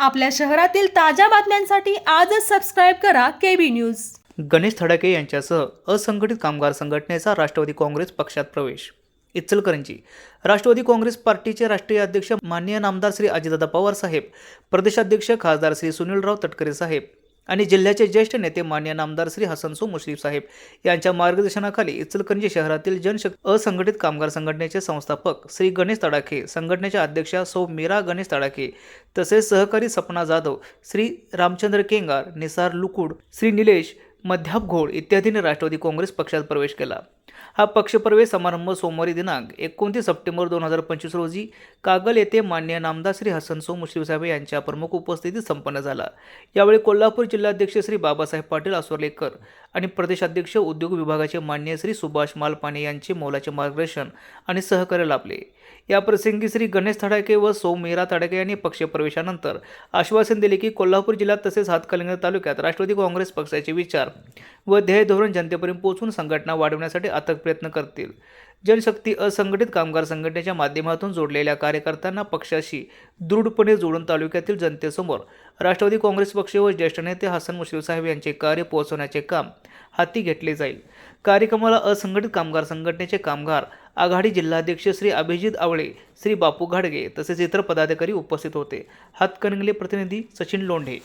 आपल्या शहरातील ताज्या बातम्यांसाठी आजच सबस्क्राईब करा केबी न्यूज गणेश थडाके यांच्यासह असंघटित कामगार संघटनेचा राष्ट्रवादी काँग्रेस पक्षात प्रवेश. इचलकरंजी. राष्ट्रवादी काँग्रेस पार्टीचे राष्ट्रीय अध्यक्ष माननीय नामदार श्री अजितदादा पवार साहेब प्रदेशाध्यक्ष खासदार श्री सुनीलराव तटकरे साहेब आणि जिल्ह्याचे ज्येष्ठ नेते मान्य नामदार श्री हसनसो मुश्रीफ साहेब यांच्या मार्गदर्शनाखाली इचलकरंजी शहरातील जनशक्ती असंघटित कामगार संघटनेचे संस्थापक श्री गणेश तडाखे संघटनेच्या अध्यक्षा सौ मीरा गणेश तडाखे तसेच सहकारी सपना जाधव श्री रामचंद्र केंगार निसार लुकुड श्री निलेश मध्याप घोळ इत्यादींनी राष्ट्रवादी काँग्रेस पक्षात प्रवेश केला. हा पक्षप्रवेश समारंभ सोमवारी दिनांक एकोणतीस सप्टेंबर दोन हजार पंचवीस रोजी कागल येथे मान्य नामदार श्री हसनसो मुश्रीफ साहेब यांच्या प्रमुख उपस्थितीत संपन्न झाला. यावेळी कोल्हापूर जिल्हाध्यक्ष श्री बाबासाहेब पाटील आसोर्लेकर आणि प्रदेशाध्यक्ष उद्योग विभागाचे मान्य श्री सुभाष मालपाने यांचे मोलाचे मार्गदर्शन आणि सहकार्य लाभले. या प्रसंगी श्री गणेश तडाके व सोमेरा तडाके यांनी पक्षप्रवेशानंतर आश्वासन दिले की कोल्हापूर जिल्ह्यात तसेच हातकलिंग तालुक्यात राष्ट्रवादी काँग्रेस पक्षाचे विचार व ध्येय धोरण जनतेपर्यंत पोहोचून संघटना वाढवण्यासाठी अथक प्रयत्न करतील. जनशक्ती असंघटित कामगार संघटनेच्या माध्यमातून जोडलेल्या कार्यकर्त्यांना पक्षाशी दृढपणे जोडून तालुक्यातील जनतेसमोर राष्ट्रवादी काँग्रेस पक्ष व ज्येष्ठ नेते हसन मुश्रीफ साहेब यांचे कार्य पोहोचवण्याचे काम हाती घेतले जाईल. कार्यक्रमाला असंघटित कामगार संघटनेचे कामगार आघाडी जिल्हाध्यक्ष श्री अभिजित आवळे श्री बापू घाडगे तसेच इतर पदाधिकारी उपस्थित होते. हातकणंगले प्रतिनिधी सचिन लोंढे.